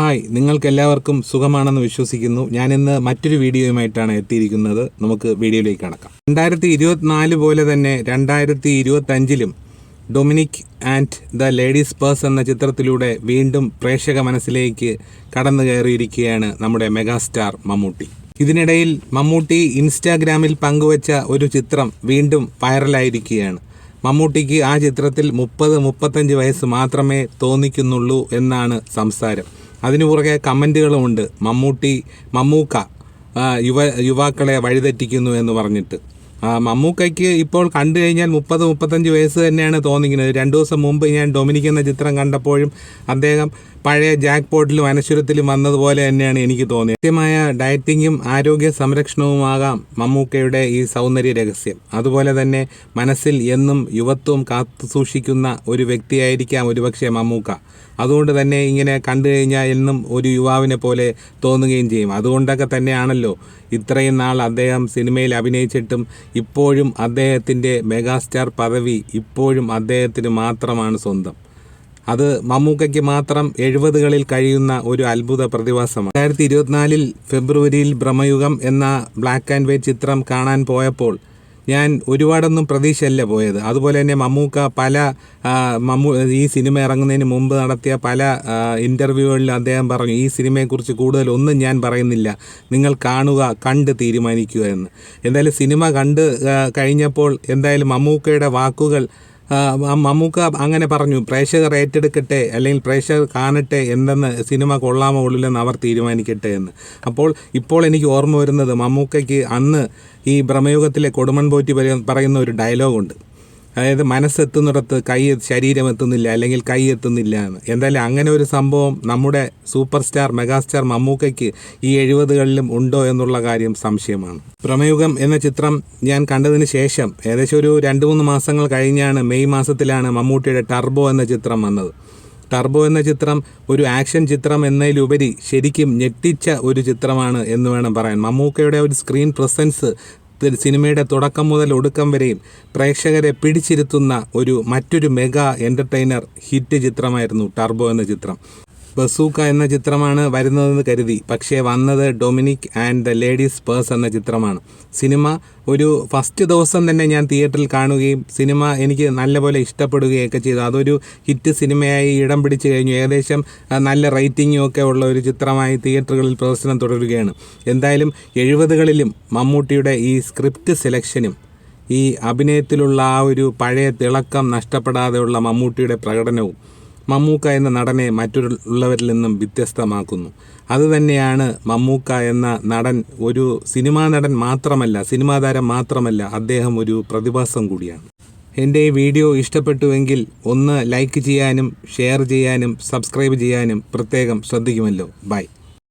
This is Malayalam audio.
ഹായ് നിങ്ങൾക്കെല്ലാവർക്കും സുഖമാണെന്ന് വിശ്വസിക്കുന്നു. ഞാൻ ഇന്ന് മറ്റൊരു വീഡിയോയുമായിട്ടാണ് എത്തിയിരിക്കുന്നത്. നമുക്ക് വീഡിയോയിലേക്ക് കടക്കാം. രണ്ടായിരത്തി ഇരുപത്തിനാല് പോലെ തന്നെ രണ്ടായിരത്തി ഇരുപത്തഞ്ചിലും Dominic and the ladies purse എന്ന ചിത്രത്തിലൂടെ വീണ്ടും പ്രേക്ഷക മനസ്സിലേക്ക് കടന്നു കയറിയിരിക്കുകയാണ് നമ്മുടെ മെഗാസ്റ്റാർ മമ്മൂട്ടി. ഇതിനിടയിൽ മമ്മൂട്ടി ഇൻസ്റ്റാഗ്രാമിൽ പങ്കുവച്ച ഒരു ചിത്രം വീണ്ടും വൈറലായിരിക്കുകയാണ്. മമ്മൂട്ടിക്ക് ആ ചിത്രത്തിൽ മുപ്പത് മുപ്പത്തഞ്ച് വയസ്സ് മാത്രമേ തോന്നിക്കുന്നുള്ളൂ എന്നാണ് സംസാരം. അതിനു പുറകെ കമന്റുകളുമുണ്ട് മമ്മൂട്ടി മമ്മൂക്ക യുവ യുവാക്കളെ വഴിതെറ്റിക്കുന്നു എന്ന് പറഞ്ഞിട്ട്. മമ്മൂക്കയ്ക്ക് ഇപ്പോൾ കണ്ടു കഴിഞ്ഞാൽ മുപ്പത് മുപ്പത്തഞ്ച് വയസ്സ് തന്നെയാണ് തോന്നിക്കുന്നത്. രണ്ട് ദിവസം മുമ്പ് ഞാൻ ഡൊമിനിക് എന്ന ചിത്രം കണ്ടപ്പോഴും അദ്ദേഹം പഴയ ജാക്ക് പോട്ടിലും അനശ്വരത്തിലും വന്നതുപോലെ തന്നെയാണ് എനിക്ക് തോന്നിയത്. കൃത്യമായ ഡയറ്റിങ്ങും ആരോഗ്യ സംരക്ഷണവുമാകാം മമ്മൂക്കയുടെ ഈ സൗന്ദര്യ രഹസ്യം. അതുപോലെ തന്നെ മനസ്സിൽ എന്നും യുവത്വം കാത്തു സൂക്ഷിക്കുന്ന ഒരു വ്യക്തിയായിരിക്കാം ഒരുപക്ഷെ മമ്മൂക്ക. അതുകൊണ്ട് തന്നെ ഇങ്ങനെ കണ്ടു കഴിഞ്ഞാൽ എന്നും ഒരു യുവാവിനെ പോലെ തോന്നുകയും ചെയ്യും. അതുകൊണ്ടൊക്കെ തന്നെയാണല്ലോ ഇത്രയും നാൾ അദ്ദേഹം സിനിമയിൽ അഭിനയിച്ചിട്ടും ഇപ്പോഴും അദ്ദേഹത്തിന്റെ മെഗാസ്റ്റാർ പദവി ഇപ്പോഴും അദ്ദേഹത്തിന് മാത്രമാണ് സ്വന്തം. അത് മമ്മൂക്കയ്ക്ക് മാത്രം എഴുപതുകളിൽ കഴിയുന്ന ഒരു അത്ഭുത പ്രതിഭാസമാണ്. രണ്ടായിരത്തി ഇരുപത്തിനാലിൽ ഫെബ്രുവരിയിൽ ഭ്രമയുഗം എന്ന ബ്ലാക്ക് ആൻഡ് വൈറ്റ് ചിത്രം കാണാൻ പോയപ്പോൾ ഞാൻ ഒരുപാടൊന്നും പ്രതീക്ഷയല്ല പോയത്. അതുപോലെ തന്നെ മമ്മൂക്ക പല മമ്മൂ ഈ സിനിമ ഇറങ്ങുന്നതിന് മുമ്പ് നടത്തിയ പല ഇന്റർവ്യൂകളിൽ അദ്ദേഹം പറഞ്ഞു ഈ സിനിമയെക്കുറിച്ച് കൂടുതൽ ഒന്നും ഞാൻ പറയുന്നില്ല. നിങ്ങൾ കാണുക കണ്ട് തീരുമാനിക്കുക എന്ന്. എന്തായാലും സിനിമ കണ്ട് കഴിഞ്ഞപ്പോൾ എന്തായാലും മമ്മൂക്കയുടെ വാക്കുകൾ മമ്മൂക്ക അങ്ങനെ പറഞ്ഞു പ്രേക്ഷകർ ഏറ്റെടുക്കട്ടെ അല്ലെങ്കിൽ പ്രേക്ഷകർ കാണട്ടെ എന്തെന്ന് സിനിമ കൊള്ളാമോ ഉള്ളില്ലെന്ന് അവർ തീരുമാനിക്കട്ടെ എന്ന്. അപ്പോൾ ഇപ്പോൾ എനിക്ക് ഓർമ്മ വരുന്നത് മമ്മൂക്കയ്ക്ക് അന്ന് ഈ ഭ്രമയുഗത്തിലെ കൊടുമൺ പോറ്റി പറയുന്ന ഒരു ഡയലോഗുണ്ട്. അതായത് മനസ്സെത്തുന്നിടത്ത് കൈ ശരീരം എത്തുന്നില്ല അല്ലെങ്കിൽ കൈ എത്തുന്നില്ല എന്ന്. എന്തായാലും അങ്ങനെ ഒരു സംഭവം നമ്മുടെ സൂപ്പർ സ്റ്റാർ മെഗാസ്റ്റാർ മമ്മൂക്കയ്ക്ക് ഈ എഴുപതുകളിലും ഉണ്ടോ എന്നുള്ള കാര്യം സംശയമാണ്. പ്രമയുഗം എന്ന ചിത്രം ഞാൻ കണ്ടതിന് ശേഷം ഏകദേശം ഒരു രണ്ട് മൂന്ന് മാസങ്ങൾ കഴിഞ്ഞാണ് മെയ് മാസത്തിലാണ് മമ്മൂട്ടിയുടെ ടർബോ എന്ന ചിത്രം വന്നത്. ടർബോ എന്ന ചിത്രം ഒരു ആക്ഷൻ ചിത്രം എന്നതിലുപരി ശരിക്കും ഞെട്ടിച്ച ഒരു ചിത്രമാണ് എന്ന് വേണം പറയാൻ. മമ്മൂക്കയുടെ ഒരു സ്ക്രീൻ പ്രസൻസ് സിനിമയുടെ തുടക്കം മുതൽ ഒടുക്കം വരെയും പ്രേക്ഷകരെ പിടിച്ചിരുത്തുന്ന ഒരു മറ്റൊരു മെഗാ എന്റർടൈനർ ഹിറ്റ് ചിത്രമായിരുന്നു ടർബോ എന്ന ചിത്രം. ബസൂക്ക എന്ന ചിത്രമാണ് വരുന്നതെന്ന് കരുതി. പക്ഷേ വന്നത് Dominic and the ladies purse എന്ന ചിത്രമാണ്. സിനിമ ഒരു ഫസ്റ്റ് ദിവസം തന്നെ ഞാൻ തിയേറ്ററിൽ കാണുകയും സിനിമ എനിക്ക് നല്ലപോലെ ഇഷ്ടപ്പെടുകയൊക്കെ ചെയ്തു. അതൊരു ഹിറ്റ് സിനിമയായി ഇടം പിടിച്ചു കഴിഞ്ഞു. ഏകദേശം നല്ല റേറ്റിംഗും ഒക്കെ ഉള്ള ഒരു ചിത്രമായി തിയേറ്ററുകളിൽ പ്രദർശനം തുടരുകയാണ്. എന്തായാലും എഴുപതുകളിലും മമ്മൂട്ടിയുടെ ഈ സ്ക്രിപ്റ്റ് സെലക്ഷനും ഈ അഭിനയത്തിലുള്ള ആ ഒരു പഴയ തിളക്കം നഷ്ടപ്പെടാതെയുള്ള മമ്മൂട്ടിയുടെ പ്രകടനവും മമ്മൂക്ക എന്ന നടനെ മറ്റുള്ളവരിൽ നിന്നും വ്യത്യസ്തമാക്കുന്നു. അതുതന്നെയാണ് മമ്മൂക്ക എന്ന നടൻ ഒരു സിനിമാ നടൻ മാത്രമല്ല സിനിമാ താരം മാത്രമല്ല അദ്ദേഹം ഒരു പ്രതിഭാസം കൂടിയാണ്. എന്റെ ഈ വീഡിയോ ഇഷ്ടപ്പെട്ടുവെങ്കിൽ ഒന്ന് ലൈക്ക് ചെയ്യാനും ഷെയർ ചെയ്യാനും സബ്സ്ക്രൈബ് ചെയ്യാനും പ്രത്യേകം ശ്രദ്ധിക്കുമല്ലോ. ബൈ.